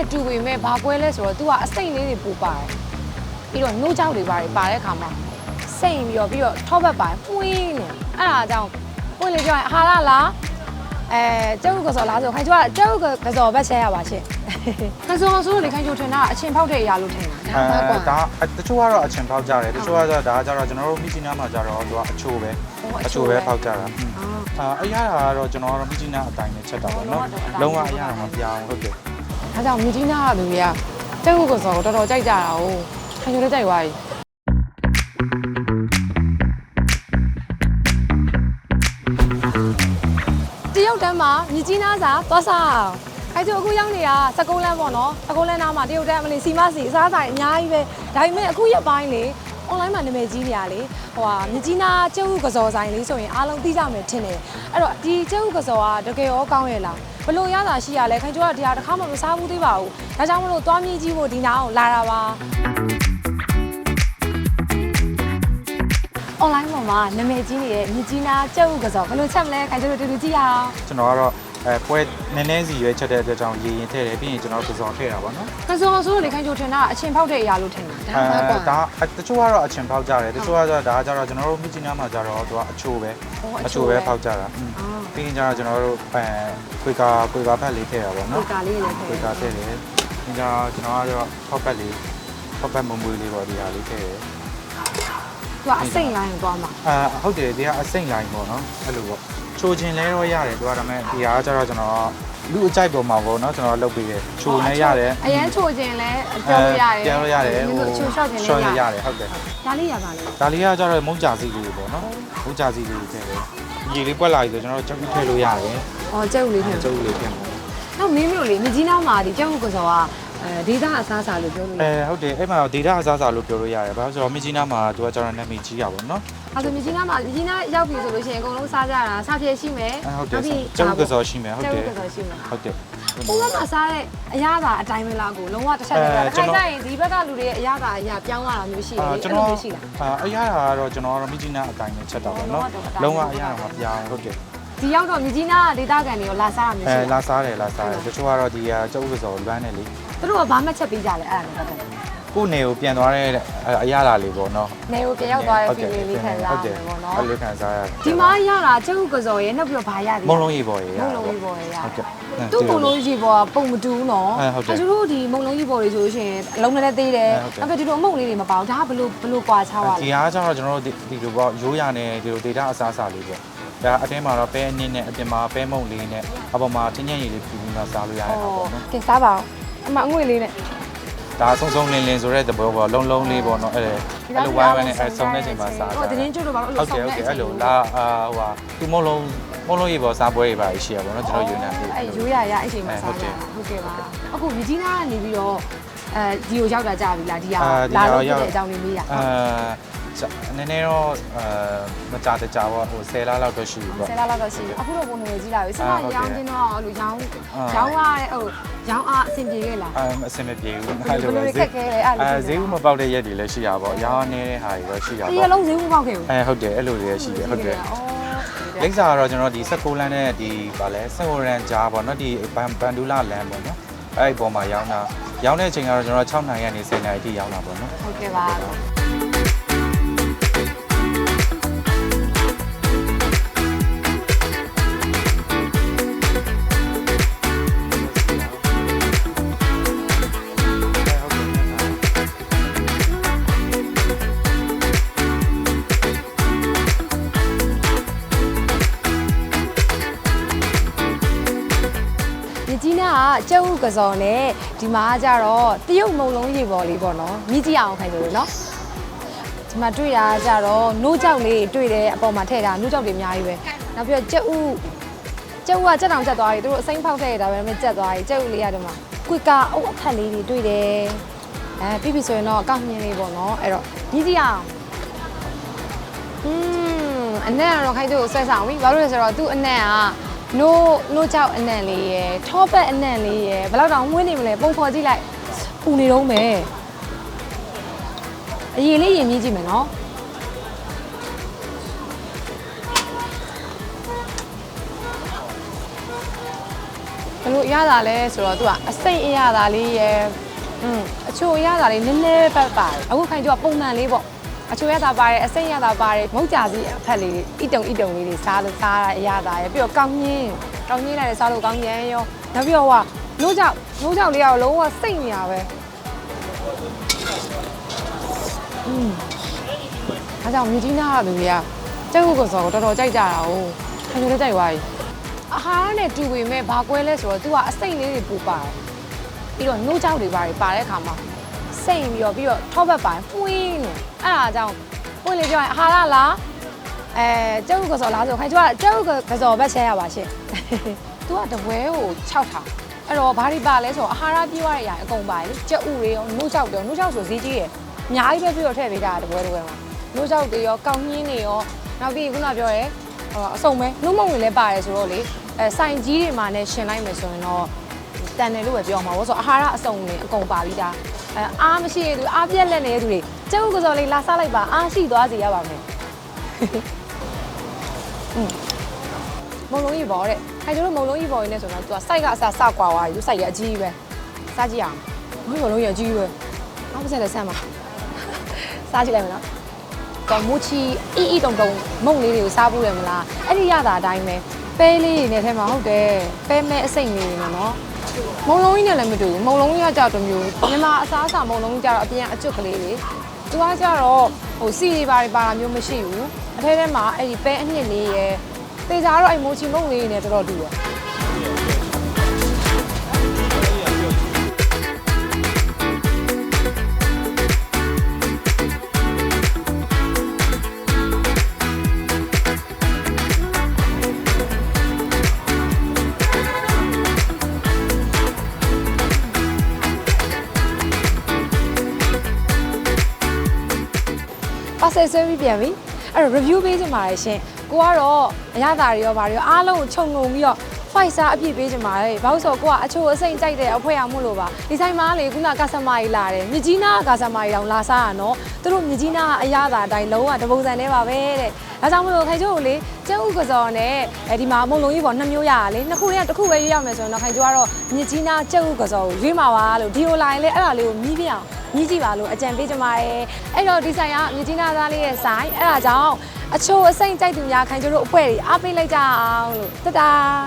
နဲ့တူပေမဲ့ဘာကွဲလဲဆိုတော့ तू ကအစိမ့်လေးတွေပူပါတယ်ပြီးတော့နှိုးကြောက်တွေပါတယ်ပါတဲ့အခါမှာစိမ့်ပြီးတော့ပြီးတော့ထောက်ဘက်ပါတယ်ပွင်းနေအဲ့ဒါကြောင့်ပွင်းလေးပြောရင်အာဟာရလားအဲကျုပ်ကစော်လားဆိုခိုင်ကျိုးကကျုပ်ကစော်ဘက်ဆဲရပါရှင်ကစော်ဆိုလို့လေခိုင်ကျိုးထင်တာအချင်းဖောက်တဲ့အရာလို့ထင်တာအဲဒါမှကွာဒါတချို့ကတော့အချင်ဖောက်ကြတယ်တချို့ကတော့ဒါကကြတော့ကျွန်တော်တို့မိချီနာမှာကြတော့သူကအချိုးပဲအချိုးပဲဖောက်ကြတာအာအရာကတော့ကျွန်တော်တို့မိချီနာအတိုင်းနဲ့ချက်တာပေါ့နော်လုံးဝအရာတော့မပြောင်းဟုတ်တယ် ဒါကြောင့်မြကြီးနာကလူတွေကကျုပ်ကစော်ကိုတော်တော်ကြိုက်ကြတာ哦ခိုင်ကျိုးလည်းကြိုက်သွားပြီတရုတ်တန်းမှာမြကြီးနာစာသွားစားခိုင်ကျိုးအခုရောက်နေတာစကုန်းလန်းပေါ့နော်စကုန်းလန်းနားမှာတရုတ်တန်းအမလီစီမစီအစားအစာတွေအများကြီးပဲဒါပေမဲ့အခုရက်ပိုင်းလေ online မှာနာမည်ကြီးနေရလေဟိုဟာမြကြီးနာကျုပ်ကစော်ဆိုင်လေးဆိုရင်အားလုံးသိကြမယ်ထင်တယ်အဲ့တော့ဒီကျုပ်ကစော်ကတကယ်ရောကောင်းရဲ့လားဘလို့ရတာရှိရလဲခိုင်ကျိုးကတရားတစ်ခါမှမစားဘူးသေးပါဘူးဒါကြောင့်မလို့သွားမြည်ကြီးဖို့ဒီနာအောင်လာတာပါ online ပေါ်မှာနာမည်ကြီးနေတဲ့မြကြီးနာကျုပ်ကစော်ဘလို့ချက်မလဲခိုင်ကျိုးတို့တူတူကြည့်ရအောင်ကျွန်တော်ကတော့ အဲပွဲနည်းနည်းစီရွေးချက်တဲ့အတွက်ကြောင့်ရေရင်ထည့်တယ်ပြီးရင်ကျွန်တော်ပစော်ထည့်တာပေါ့နော်ကစော်ဆိုလို့လေခိုင်ကျိုးထင်တာအချင်းဖောက်တဲ့အရာလို့ထင်တာဒါမှကွာဒါတချို့ကတော့အချင်ဖောက်ကြတယ်တချို့ကတော့ဒါကကြတော့ကျွန်တော်တို့မိချီနာမှာကြတော့သူကအချိုးပဲအချိုးပဲဖောက်ကြတာပြီးရင်ကျတော့ကျွန်တော်တို့အဲခွေကာခွေကာဖက်လေးထည့်တာပေါ့ဒီနော်ကာလေးလည်းထခွေည့်ကာထည့်တယ်ပြီးကြတော့ကျွန်တော်ကတော့ထောက်ပတ်လေးထောက်ပတ်မုံမွေးလေးပေါ့ဒီဟာလေးထည့်တယ်သူကအစိမ့်လိုင်းသွားမှာအာဟုတ်တယ်ဒီကအစိမ့်လိုင်းပေါ့နော်အဲ့လိုပေါ့ ချိုခြင်းလဲတော့ရတယ်သူကဒါပေမဲ့ဒီဟာကကျတော့ကျွန်တော်လူအကြိုက်ပေါ်မှာပေါ့နော်ကျွန်တော်လုပ်ပေးတယ်ချိုလဲရတယ်အရန်ချိုခြင်းလဲပြောလို့ရတယ်ပြောလို့ရတယ်ဟိုချိုရှော့ခြင်းရှော့လဲရရရတယ်ဟုတ်တယ်ဒါလေးရပါလေဒါလေးကကျတော့မုံကြာစီလေးပေါ့နော်မုံကြာစီလေးထည့်တယ်ရေလေးပွက်လာပြီဆိုကျွန်တော်ကြောက်ထည့်လို့ရတယ်။အော်ကျုပ်လေးထင်ကျုပ်လေးထည့်မှာ။နောက်မင်းမျိုးလေးမြကြီးနားမှာဒီကျုပ်ကစောက အဲဒေတာအစားအစာလို့ပြောလို့ရအဲဟုတ်တယ်အဲ့မှာဒေတာအစားအစာလို့ပြောလို့ရတယ်ဘာလို့ဆိုတော့မြကြီးနားမှာသူကကျတော့နာမည်ကြီးတာပေါ့နော်။အဲဆိုမြကြီးနားမှာမြကြီးနားရောက်ပြီဆိုလို့ရှိရင်အကုန်လုံးစားကြတာစားဖြည့်ရှိမယ်အဲဟုတ်တယ်ပြီးကျုပ်ကစောရှိမယ်ဟုတ်ကျုတယ်ပ်ကစောရှိမယ်ဟုတ်တယ်။ဘုရားမှာစားတဲ့အရာသာအတိုင်းပဲလားကိုလုံးဝတစ်ချက်တည်းလား။တစ်ခါကျရင်ဒီဘက်ကလူတွေရဲ့အရာသာအရာပြောင်းလာတာမျိုးရှိတယ်အာလေကျွန်အဲ့လိုတော်မျိုးရှိလားအာအရာကတော့ကျွန်တော်ကတော့မြကြီးနားအတိုင်းနဲ့ချက်တာပေါ့နော်လုံးဝအရာတော့မပြောင်းဟုတ်တယ်။ဒီရောက်တော့မြကြီးနားကဒေတာကန်တွေကိုလာစားရမျိုးအဲရှိလားလာစားတယ်လာစားတယ်တချို့ကတော့ဒီဟာကျုပ်ကစောလွမ်းတယ်လေ။ သူတို့ကဘာမှချက်ပေးကြလဲအဲ့ဒါနဲ့ပတ်သက်လို့ကိုယ်နေကိုပြန်သွားတဲ့အရာလာလေးပေါ့နော်။နေကိုပြန်ရောက်သွားတဲ့ feeling လေးခံစားဟုတ်ရတယ်မယ်ပေါ့နော်အဲ့လိုခံစားရတယ်။ဒီမှာရတာကျုပ်ကစောရဲ့နောက်ပြီးတော့ဘာရသေးလဲမုံလုံးရေပေါ်ရေမုံလုံးကြီးပေါ်ရရဟုတ်ကဲ့သူ့မုံလုံးကြီးပေါ်ကပုံမတူဘူးနော်အဲဟုတ်တယ်သူတို့ဒီမုံလုံးကြီးပေါ်တွေဆိုလို့ရှိရင်အလုံးနဲ့သေးတယ်အဲဟုတ်တယ်နောက်ပြီးဒီလိုအမုံလေးတွေမပါဘူးဒါကဘလို့ဘလို့ကွာခြားပါလဲဒီဟာကျတော့ကျွန်တော်တို့ဒီလိုပေါ့ရိုးရနဲ့ဒီလို data အစားအစာလေးပေါ့ဒါအတင်းမှာတော့ပဲအနည်းနဲ့အပြင်မှာပဲမုံလေးနဲ့အပေါ်မှာချင်းချင်းရည်လေးဖြူပြီးမှစားလို့ရတဲ့ဟာပေါ့နော်ကင်စားပါအောင် အမအငွေလေးနဲ့ ဒါဆုံးဆုံးလင်းလင်းဆိုတဲ့သဘောပေါ့လုံးလုံးလေးပေါ့နော်အဲ့အဲ့လိုဝိုင်းဝိုင်းနဲ့အဲဆုံးတဲ့ချိန်မှာစားဟိုတင်းကျွတ်တို့ပါလို့ဟုတ်အဲ့ကဲ့လိုဟုတ်ဆုံးကဲ့အဲ့လိုလာအာဟိုဟာသူမုံလုံးမုံလုံးရေပေါ်စားပွဲတွေပါရှိရပါတော့ကျွန်တော်ယူနေတယ်အဲ့ရိုးရရအဲ့ချိန်မှာစားတာဟုတ်ကဲ့ပါအခုမြကြီးနားကနေပြီးတော့အဲဒီကိုရောက်တာကြာပြီလားဒီဟာလာလို့ဖြစ်တဲ့အကြောင်းလေးမေးတာအာနည်းနည်းတော့အာ မကြတကြပေါ့ဟို10လလောက်တော့ရှိပြီပေါ့ဆယ်လလောက်တော့ရှိပြီအခုတော့ပုံငွေကြီးလာပြီစမအာဟုတ်ကဲ့ရောင်းချင်းတော့အဲ့လိုရောင်းအာရောင်းရတဲ့ဟိုရောင်းအားအဆင်ပြေခဲ့လားအအဆင်မပြေဘူးဘယ်လိုလဲခက်ခဲလဲအဲ့လိုအဲဖြစ်နေတာဈေးဥမပေါက်တဲ့ရက်တွေလည်းရှိရပါပေါ့ရောင်းနေတဲ့ဟာတွေတော့ရှိရပါဒီပေါ့ရလုံးဈေးမပေါက်ခဲ့ဘူးအဲဟုတ်တယ်အဲ့လိုတွေလည်းရှိတယ်ဟုတ်တယ်အော်လိမ့်စာကတော့ကျွန်တော်ဒီ16လမ်းနဲ့ဒီဗာလဲစင်ဝရန်ကြားပေါ့နော်ဒီဘန်ဘန်ဒူလာလမ်းပေါ့နော်အဲ့ဒီပေါ်မှာရောင်းတာရောင်းတဲ့အချိန်ကတော့ကျွန်တော်6နိုင်ကနေ10နိုင်အထိရောင်းတာပေါ့နော် ဟုတ်ကဲ့ပါ ကြီးနားကကျုပ်ဥကစော်နဲ့ဒီမှာကကြတော့တရုတ်မုံလုံးရေပေါ်လေးပေါ့နော်မြည်ကြည့်အောင်ခိုင်းလို့နော်ဒီမှာတွေ့တာကကြတော့နိုးကြောက်လေးတွေ့တယ်အပေါ်မှာထည့်တာနိုးကြောက်တွေအများကြီးပဲနောက်ပြီးတော့ကျုပ်ဥကျုပ်ကကြက်တောင်ကြက်သွားပြီသူတို့အစိမ့်ဖောက်ထည့်တာပဲမကြက်သွားပြီကျုပ်ဥလေးကတော့မှကွစ်ကာအုပ်အခက်လေးတွေတွေ့တယ်အဲပြီးပြီဆိုရင်တော့အကောက်မြင်းလေးပေါ့နော်အဲ့တော့မြည်ကြည့်အောင်อืมအနက်ကတော့ခိုင်းသူ့ကိုဆွဲဆောင်ပြီဘာလို့လဲဆိုတော့သူ့အနက်က နိုးနိုးကြောက်အနက်လေးရယ်ထောပတ်အနက်လေးရယ်ဘယ်တော့တောင်ဝင်းနေမလဲပုံဖော်ကြည့်လိုက်ပူနေတော့မယ်အရင်လေးရင်မြည်ကြည့်မယ်နော်ဘယ်လိုအရသာလဲဆိုတော့သူကအစိမ့်အရသာလေးရယ်อืมအချိုအရသာလေးနည်းနည်းပဲပါတယ်အခုခိုင်ကျော်ကပုံမှန်လေးပေါ့ အချိုရသာပါတယ်အစိမ့်ရသာပါတယ်မုတ်ကြစီအဖက်လေးတွေအီတုံအီတုံလေးတွေစားလို့စားရအရသာရယ်ပြီးတော့ကောင်းညင်းကောင်းညင်းလိုက်စားလို့ကောင်းညင်းရောနောက်ပြီးတော့ဟိုနိုးကြောက်နိုးကြောက်လေးကတော့လုံးဝစိတ်နေရပဲอืมအားကြောင့်မြကြီးနားကလူတွေကကျုပ်ကစောကိုတော်တော်ကြိုက်ကြတာ哦ခိုင်ကျော်လည်းကြိုက်သွားပြီ အာဟာရနဲ့တူပေမဲ့ဘာကွဲလဲဆိုတော့ तू ကအစိမ့်လေးတွေပူပါတယ်ပြီးတော့နှိုးကြောက်တွေပါတယ်ပါတဲ့ခါမှာ စိမ့်ပြီးတော့ပြီးတော့ထောက်ဘက်ပိုင်းပွင်းနေအဲ့ဒါကြောင့်ပွင့်လေးပြောရင်အာဟာရလားအဲကျုပ်ကစော်လားဆိုခိုင်ကျကကျုပ်ကစော်ဘက်ဆဲရပါရှင် तू ကတပွဲကို6ထောင်အဲ့တော့ဘာတွေပါလဲဆိုတော့အာဟာရပြေးရတဲ့အရာအကုန်ပါတယ်ကြက်ဥတွေရောနှိုးကြောက်တွေရောနှိုးကြောက်ဆိုဈေးကြီးရယ်အများကြီးပဲပြီးတော့ထည့်ပေးကြတာတပွဲတပွဲမှာနှိုးကြောက်တွေရောကောင်းညင်းတွေရောနောက်ပြီးခုနပြောရဲဟိုအစုံပဲနှုတ်မုံတွေလည်းပါတယ်ဆိုတော့လေအဲစိုင်ကြီးတွေမှာနဲ့ရှင်လိုက်မယ်ဆိုရင်တော့တန်တယ်လို့ပဲပြောမှာပေါ့ဆိုတော့အာဟာရအစုံတွေအကုန်ပါပြီးသား အဲအားမရှိတဲ့သူအားပြက်လက်နေတဲ့သူတွေကျုပ်ကစော်လေးလာစားလိုက်ပါအားရှိသွားစေရပါမယ်อืมမုံလုံးကြီးပေါ်တဲ့ခိုင်ကျတို့မုံလုံးကြီးပေါ်ရင်းနဲ့ဆိုတော့ तू ကစိုက်ကအစားစကွာသွားပြီသူစိုက်ရအကြီးပဲစားကြည့်အောင်မုံလုံးကြီးအကြီးပဲအားပစက်လည်းဆမ်းပါစားကြည့်လိုက်မယ်နော် တော့မူချီအီအီတုံတုံမုံလေးတွေကိုစားဖို့ရမလားအဲ့ဒီရတာအတိုင်းပဲပဲလေးတွေနဲ့ထဲမှာဟုတ်တယ်ပဲမဲအစိမ့်လေးတွေနဲ့နော် မုံလုံးကြီးနဲ့လည်းမတူဘူးမုံလုံးကြီးကကြောက်တစ်မျိုးမြန်မာအစားအစာမုံလုံးကြီးကြတော့အပြင်အကျွတ်ကလေးတွေသူကကြတော့ဟိုစီတွေပါတွေပါတာမျိုးမရှိဘူးအထဲထဲမှာအဲ့ဒီပဲအနှစ်လေးရယ်တေချာတော့အဲ့မိုချီမုံလေးတွေနဲ့တော်တော်တူတယ် ဆယ်ဆွဲပြီးပြန်ပြီအဲ့တော့ review ပေးချင်ပါတယ်ရှင်ကိုကတော့အရသာတွေရောဗာတွေရောအားလုံးကိုခြုံငုံပြီးတော့ fight စားအပြည့်ပေးချင်ပါတယ်ဘာလို့ဆိုတော့ကိုကအချိုအစိမ့်ကြိုက်တဲ့အဖွဲအောင်မို့လို့ပါဒီဆိုင်မှာလေခုနကစတမာကြီးလာတယ်မြကြီးနားကကစတမာကြီးတောင်လာစားရနော်သူတို့မြကြီးနားကအရသာအတိုင်းလုံးဝတပုံစံနဲ့ပါပဲတဲ့ဒါကြောင့်မလို့ခိုင်ချိုကိုလေကျန်းဥကစော်နဲ့အဲဒီမှာမုံလုံးကြီးပေါ်နှစ်မျိုးရတာလေနှစ်ခုတည်းကတစ်ခုပဲရွေးရမယ်ဆိုရင်တော့ခိုင်ချိုကတော့မြကြီးနားကျန်းဥကစော်ကိုရွေးမှာပါလို့ဒီလိုလာရင်လေအဲ့ဒါလေးကိုမြည်ပြအောင်မြည်ကြည့်ပါလို့အကြံပေးကြပါရယ်အဲ့တော့ဒီဆိုင်ကမြကြီးနားသားလေးရဲ့ဆိုင်အဲ့ဒါကြောင့် အချိုအစိမ့်ကြိုက်သူများခိုင်ကျတို့အဖွဲတွေအားပေးလိုက်ကြအောင်လို့တတား